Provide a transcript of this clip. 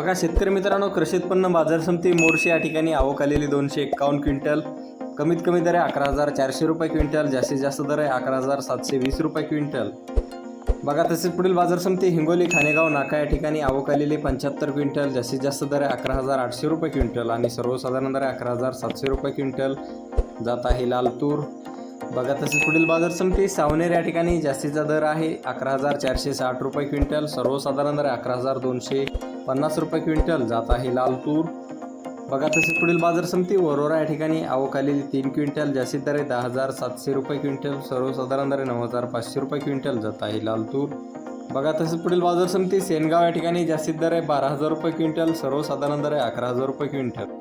बघा शेतकरी मित्रांनो कृषी उत्पन्न बाजार समिती मोर्शी या ठिकाणी आवक आलेली दोनशे एक्कावन्न क्विंटल. कमीत कमी दर आहे अकरा हजार चारशे रुपये क्विंटल जास्तीत जास्त दर आहे अकरा हजार सातशे वीस रुपये क्विंटल. बघा तसेच पुढील बाजार समिती हिंगोली खानेगाव नाका या ठिकाणी आवक आलेली पंच्याहत्तर क्विंटल जास्तीत जास्त दर आहे अकरा हजार आठशे रुपये क्विंटल आणि सर्वसाधारण दर आहे अकरा हजार सातशे रुपये क्विंटल. जात आहे लालतूर. बघा तसेच पुढील बाजार समिती सावनेर या ठिकाणी जास्तीचा दर आहे अकरा हजार चारशे साठ रुपये क्विंटल सर्वसाधारण दर आहे अकरा हजार दोनशे पन्नास रुपये क्विंटल. जात आहे लाल तूर. बघा तसेच पुढील बाजार समिती वरोरा या ठिकाणी आवक आलेली तीन क्विंटल. जास्तीत दरे आहे दहा हजार सातशे रुपये क्विंटल. सर्वसाधारण दरे नऊ हजार पाचशे रुपये क्विंटल. जात आहे लाल तूर. बघा तसेच पुढील बाजार समिती सेनगाव या ठिकाणी जास्तीत दर आहे बारा हजार रुपये क्विंटल. सर्वसाधारण दर आहे अकरा हजार रुपये क्विंटल.